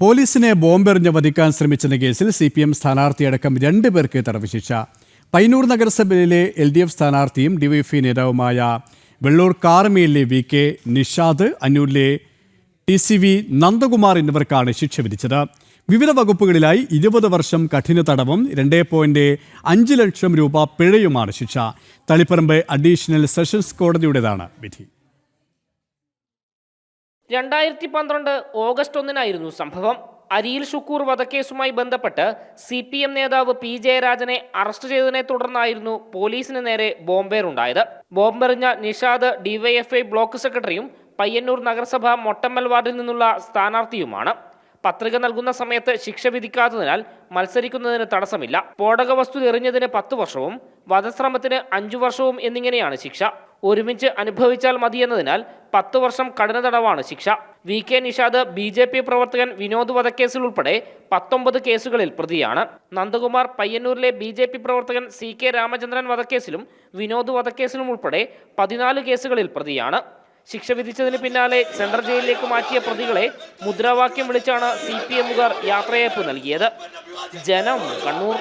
പോലീസിനെ ബോംബെറിഞ്ഞ് വധിക്കാൻ ശ്രമിച്ചെന്ന കേസിൽ സി പി എം സ്ഥാനാർത്ഥിയടക്കം രണ്ട് പേർക്ക് തടവ് ശിക്ഷ. നഗരസഭയിലെ എൽ ഡി എഫ് സ്ഥാനാർത്ഥിയും ഡിവൈഎഫ്ഐ നേതാവുമായ വെള്ളൂർ കാർമിയിലെ വി കെ നിഷാദ് അന്നൂരിലെ ടി സി വി നന്ദകുമാർ എന്നിവർക്കാണ് ശിക്ഷ വിധിച്ചത്. വിവിധ വകുപ്പുകളിലായി ഇരുപത് വർഷം കഠിന തടവും രണ്ട് പോയിന്റ് അഞ്ച് ലക്ഷം രൂപ പിഴയുമാണ് ശിക്ഷ. തളിപ്പറമ്പ് അഡീഷണൽ സെഷൻസ് കോടതിയുടേതാണ് വിധി. രണ്ടായിരത്തി പന്ത്രണ്ട് ഓഗസ്റ്റ് ഒന്നിനായിരുന്നു സംഭവം. അരിയിൽ ഷുക്കൂർ വധക്കേസുമായി ബന്ധപ്പെട്ട് സി പി എം നേതാവ് പി ജയരാജനെ അറസ്റ്റ് ചെയ്തതിനെ തുടർന്നായിരുന്നു പോലീസിന് നേരെ ബോംബേറുണ്ടായത്. ബോംബെറിഞ്ഞ നിഷാദ് ഡിവൈഎഫ്ഐ ബ്ലോക്ക് സെക്രട്ടറിയും പയ്യന്നൂർ നഗരസഭ മൊട്ടമ്മൽ വാർഡിൽ നിന്നുള്ള സ്ഥാനാർത്ഥിയുമാണ്. പത്രിക നൽകുന്ന സമയത്ത് ശിക്ഷ വിധിക്കാത്തതിനാൽ മത്സരിക്കുന്നതിന് തടസ്സമില്ല. സ്ഫോടക വസ്തു എറിഞ്ഞതിന് പത്ത് വർഷവും വധശ്രമത്തിന് അഞ്ചു വർഷവും എന്നിങ്ങനെയാണ് ശിക്ഷ. ഒരുമിച്ച് അനുഭവിച്ചാൽ മതിയെന്നതിനാൽ പത്ത് വർഷം കഠിന തടവാണ് ശിക്ഷ. V. K. Nishad B. J. P പ്രവർത്തകൻ വിനോദ് വധക്കേസിൽ ഉൾപ്പെടെ പത്തൊമ്പത് കേസുകളിൽ പ്രതിയാണ്. നന്ദകുമാർ പയ്യന്നൂരിലെ ബി. ജെ. പി പ്രവർത്തകൻ സി. കെ. രാമചന്ദ്രൻ വധക്കേസിലും വിനോദ് വധക്കേസിലും ഉൾപ്പെടെ പതിനാല് കേസുകളിൽ പ്രതിയാണ്. ശിക്ഷ വിധിച്ചതിന് പിന്നാലെ സെൻട്രൽ ജയിലിലേക്ക് മാറ്റിയ പ്രതികളെ മുദ്രാവാക്യം വിളിച്ചാണ് സി. പി. എമ്മുകാർ യാത്രയയപ്പ് നൽകിയത്. ജനം കണ്ണൂർ.